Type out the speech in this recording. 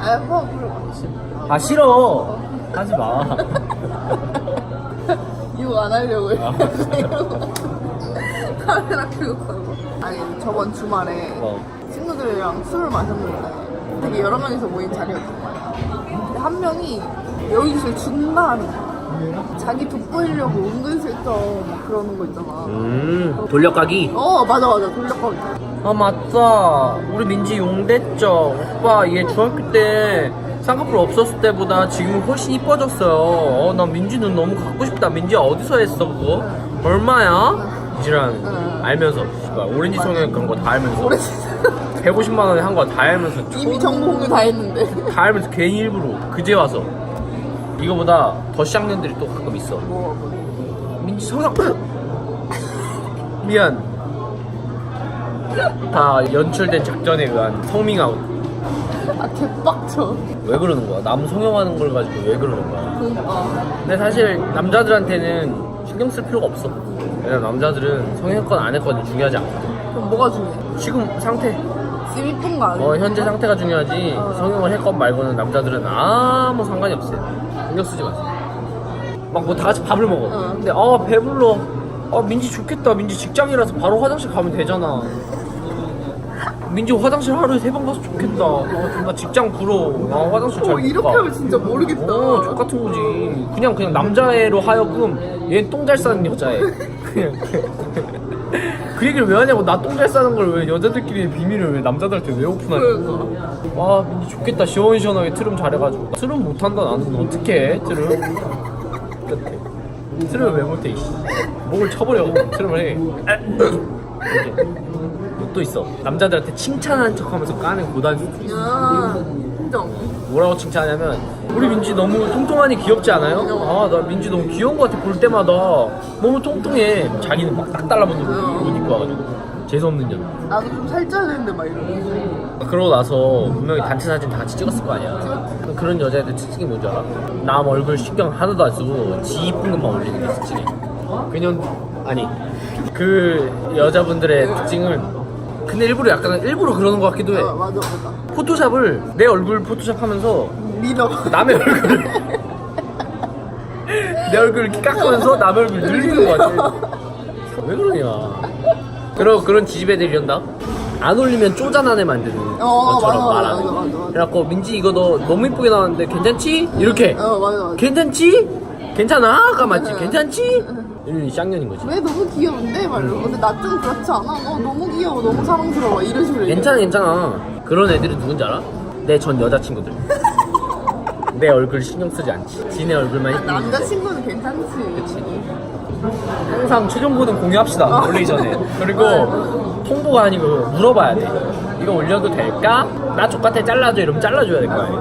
아, 뭐. 아 싫어 하지 마 이거 안 하려고 해. 아. 카메라 켜고. 아니, 저번 주말에 어. 친구들이랑 술을 마셨는데 되게 여러 명이서 모인 자리였단 말이야. 근데 한 명이 여기서 준다 하는 거야. 자기 돋보이려고 은근슬쩍 막 그러는 거 있잖아. 음 돌려가기 어, 맞아, 맞아. 돌려가고. 아 맞다 우리 민지 용됐죠 오빠 얘 중학교 때 쌍꺼풀 없었을 때보다 지금 훨씬 이뻐졌어요 어, 나 민지 눈 너무 갖고 싶다 민지 어디서 했어 그거? 얼마야? 이지랑 응. 알면서 씨발, 오렌지 성형 그런 거 다 알면서 오래 진짜 150만 원에 한 거 다 알면서 이미 정보 공유 다 했는데. 다 알면서 괜히 일부러 그제 와서 이거보다 더 쌍년들이 또 가끔 있어. 민지 성형. 미안. 다 연출된 작전에 의한 성밍아웃. 아, 개빡쳐. 왜 그러는 거야? 남 성형하는 걸 가지고 왜 그러는 거야? 그니까. 근데 사실 남자들한테는 신경 쓸 필요가 없어. 왜냐면 남자들은 성형했건 안 했건 중요하지 않거든. 그럼 뭐가 중요해? 지금 상태 이쁜 거 아니야? 어 현재 상태가 중요하지 성형을 했건 말고는 남자들은 아무 상관이 없어요 신경 쓰지 마세요 막 뭐 다 같이 밥을 먹어 어. 근데 아 배불러 아 민지 좋겠다 민지 직장이라서 바로 화장실 가면 되잖아 민지 화장실 하루에 세 번 가서 좋겠다 아, 나 직장 부러워 아 화장실 잘 어, 못 이렇게 가. 하면 진짜 모르겠다. 어, 족같은 거지. 그냥 그냥 남자애로 하여금 얘는 똥 잘 싸는 여자애. 그냥 그 얘기를 왜 하냐고 나 똥 잘 싸는 걸 왜 여자들끼리 비밀을 왜 남자들한테 왜 오픈하냐고. 와 민지 좋겠다 시원시원하게 트름 잘해가지고 트름 못한다 나는 어떡해 트름. 끝에. 트름 왜 못해 이씨. 목을 쳐버려 트름을 해. 이렇게. 또 있어 남자들한테 칭찬하는 척하면서 까는 고단 수준. 야. 뭐라고 칭찬하냐면 우리 민지 너무 통통하니 귀엽지 않아요? 아 나 민지 너무 귀여운 것 같아 볼 때마다 너무 통통해. 자기는 막 딱 달라붙는 옷 입고 와가지고. 재수없는 년. 나도 좀 살쪄야 되는데 막 이러고. 그러고 나서 분명히 단체 사진 다 같이 찍었을 거 아니야. 그런 여자애들 특징이 뭔지 알아? 남 얼굴 신경 하나도 안 쓰고 지 이쁜 것만 올리는 게 특징이야. 그년 아니 그 여자분들의 특징은 근데 일부러 약간 일부러 그러는 것 같기도 해 아, 맞아, 맞아. 포토샵을 내 얼굴 포토샵 하면서 믿어. 남의 얼굴을 내 얼굴을 이렇게 깎으면서 남의 얼굴 늘리는 거 같아 왜 그러냐 그런 그런 지지배들이 이런다 안 올리면 쪼잔한 애 만드는 어, 것처럼 맞아, 말하는 맞아, 맞아, 맞아. 그래갖고 민지 이거 너 너무 이쁘게 나왔는데 괜찮지? 이렇게 어, 맞아, 맞아. 괜찮지? 괜찮아? 가 맞지? 응. 괜찮지? 이런 쌍년인 거지 왜 너무 귀여운데? 막 이러고. 근데 나 좀 그렇지 않아? 너 너무 귀여워, 너무 사랑스러워. 이런 식으로. 얘기해. 괜찮아 괜찮아 그런 애들은 누군지 알아? 내 전 여자친구들 내 얼굴 신경 쓰지 않지 지네 얼굴만 이쁘게 있는데. 남자친구는 괜찮지. 항상 최종보는 공유합시다 올리기 전에 그리고 통보가 아니고 물어봐야 돼 이거 올려도 될까? 나 족같아 잘라줘 이러면 잘라줘야 될거 아니야